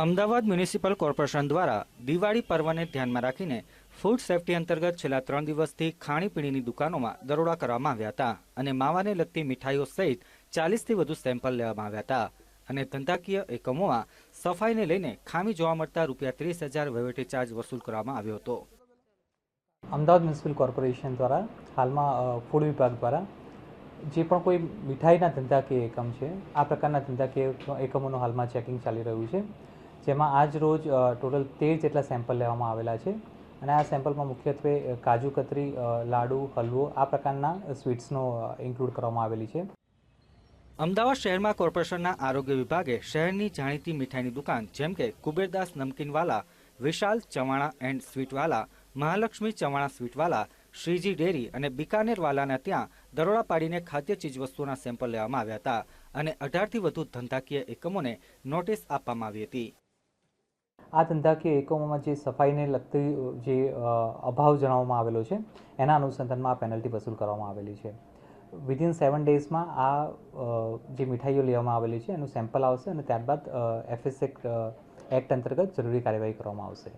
Ahmedabad municipal corporation દ્વારા દિવાળી પર્વને ધ્યાનમાં રાખીને ફૂડ સેફટી અંતર્ગત છેલ્લા ત્રણ દિવસથી ખાણીપીણીની દુકાનોમાં દરોડા કરવામાં આવ્યા હતા અને માવાને લગતી મીઠાઈઓ સહિત ચાલીસથી વધુ સેમ્પલ લેવામાં આવ્યા હતા. અને ધંધાકીય એકમોમાં સફાઈને લઈને ખામી જોવા મળતા રૂપિયા ત્રીસ હજાર વહીવટી ચાર્જ વસૂલ કરવામાં આવ્યો હતો. અમદાવાદ મ્યુનિસિપલ કોર્પોરેશન દ્વારા હાલમાં ફૂડ વિભાગ દ્વારા જે પણ કોઈ મીઠાઈના ધંધાકીય એકમ છે, આ પ્રકારના ધંધાકીય એકમોનું હાલમાં ચેકિંગ ચાલી રહ્યું છે. જેમાં આજ રોજ ટોટલ તેર જેટલા સેમ્પલ લેવામાં આવેલા છે. અને આ સેમ્પલમાં મુખ્યત્વે કાજુ, કતરી લાડુ, હલવો આ પ્રકારના સ્વીટ્સનો ઇન્ક્લુડ કરવામાં આવેલી છે. અમદાવાદ શહેરમાં કોર્પોરેશનના આરોગ્ય વિભાગે શહેરની જાણીતી મીઠાઈની દુકાન જેમ કે કુબેરદાસ નમકીનવાલા, વિશાલ ચવાણા એન્ડ સ્વીટવાલા, મહાલક્ષ્મી ચવાણા સ્વીટવાલા, શ્રીજી ડેરી અને બિકાનેરવાલાના ત્યાં દરોડા પાડીને ખાદ્ય ચીજવસ્તુઓના સેમ્પલ લેવામાં આવ્યા હતા અને અઢારથી વધુ ધંધાકીય એકમોને નોટિસ આપવામાં આવી હતી. આ ધંધાકીય એકમોમાં જે સફાઈને લગતી, જે અભાવ જણાવવામાં આવેલો છે, એના અનુસંધાનમાં આ પેનલ્ટી વસૂલ કરવામાં આવેલી છે. વિધિન સેવન ડેઝમાં આ જે મીઠાઈઓ લેવામાં આવેલી છે, એનું સેમ્પલ આવશે અને ત્યારબાદ એફએસએક એક્ટ અંતર્ગત જરૂરી કાર્યવાહી કરવામાં આવશે.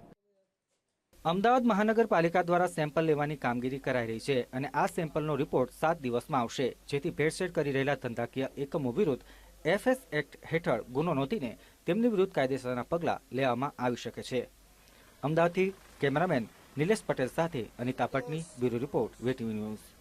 અમદાવાદ મહાનગરપાલિકા દ્વારા સેમ્પલ લેવાની કામગીરી કરાઈ રહી છે અને આ સેમ્પલનો રિપોર્ટ સાત દિવસમાં આવશે, જેથી ભેળસેળ કરી રહેલા ધંધાકીય એકમો વિરુદ્ધ એફએસ એક્ટ હેઠળ ગુનો નોંધીને તેમની વિરુદ્ધ કાયદેસરના પગલાં લેવામાં આવી શકે છે. અમદાવાદથી કેમેરામેન નિલેશ પટેલ સાથે Anita Patni bureau report VTV news.